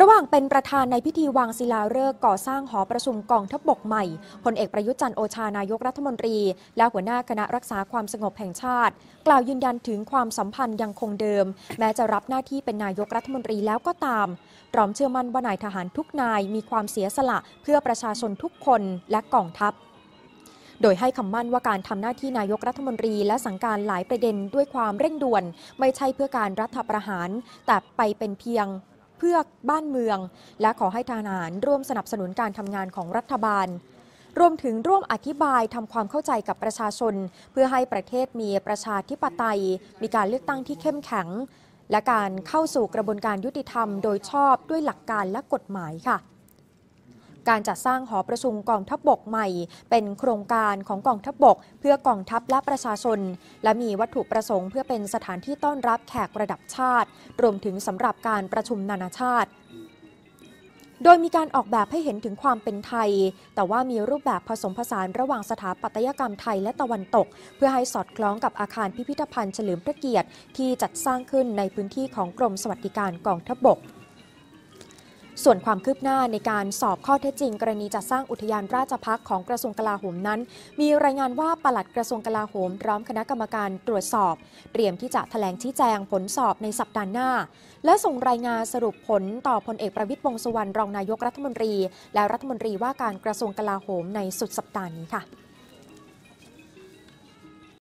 ระหว่างเป็นประธานในพิธีวางศิลาฤกษ์ก่อสร้างหอประชุมกองทัพบกใหม่พลเอกประยุทธ์จันโอชานายกรัฐมนตรี และหัวหน้าคณะรักษาความสงบแห่งชาติ กล่าวยืนยันถึงความสัมพันธ์ยังคงเดิม แม้จะรับหน้าที่เป็นนายกรัฐมนตรีแล้วก็ตามพร้อมเชื่อมั่นว่านายทหารทุกนายมีความเสียสละเพื่อประชาชนทุกคนและกองทัพโดยให้คำมั่นว่าการทำหน้าที่นายกรัฐมนตรีและสั่งการหลายประเด็นด้วยความเร่งด่วน ไม่ใช่เพื่อการรัฐประหาร แต่ไปเป็นเพียง เพื่อบ้านเมือง และขอให้ทหารร่วมสนับสนุนการทำงานของรัฐบาล รวมถึงร่วมอธิบายทำความเข้าใจกับประชาชน เพื่อให้ประเทศมีประชาธิปไตย มีการเลือกตั้งที่เข้มแข็ง และการเข้าสู่กระบวนการยุติธรรม โดยชอบด้วยหลักการและกฎหมายค่ะ การจัดสร้างหอประชุมกองทัพบบกใหม่ เป็นโครงการของกองทัพบบก เพื่อกองทัพและประชาชน และมีวัตถุประสงค์เพื่อเป็นสถานที่ต้อนรับแขกระดับชาติ รวมถึงสำหรับการประชุมนานาชาติโดยมีการออกแบบให้เห็นถึงความเป็นไทย แต่ว่ามีรูปแบบผสมผสานระหว่างสถาปัตยกรรมไทยและตะวันตก เพื่อให้สอดคล้องกับอาคารพิพิธภัณฑ์เฉลิมพระเกียรติ ที่จัดสร้างขึ้นในพื้นที่ของกรมสวัสดิการกองทัพบบก ส่วนความคืบหน้าในการสอบข้อเท็จจริง กรณีจัดสร้างอุทยานราชพักของกระทรวงกลาโหมนั้น มีรายงานว่าปลัดกระทรวงกลาโหมพร้อมคณะกรรมการตรวจสอบ เตรียมที่จะแถลงชี้แจงผลสอบในสัปดาห์หน้า และส่งรายงานสรุปผลต่อพลเอกประวิตรวงษ์สุวรรณรองนายกรัฐมนตรี และรัฐมนตรีว่าการกระทรวงกลาโหมในสุดสัปดาห์นี้ค่ะ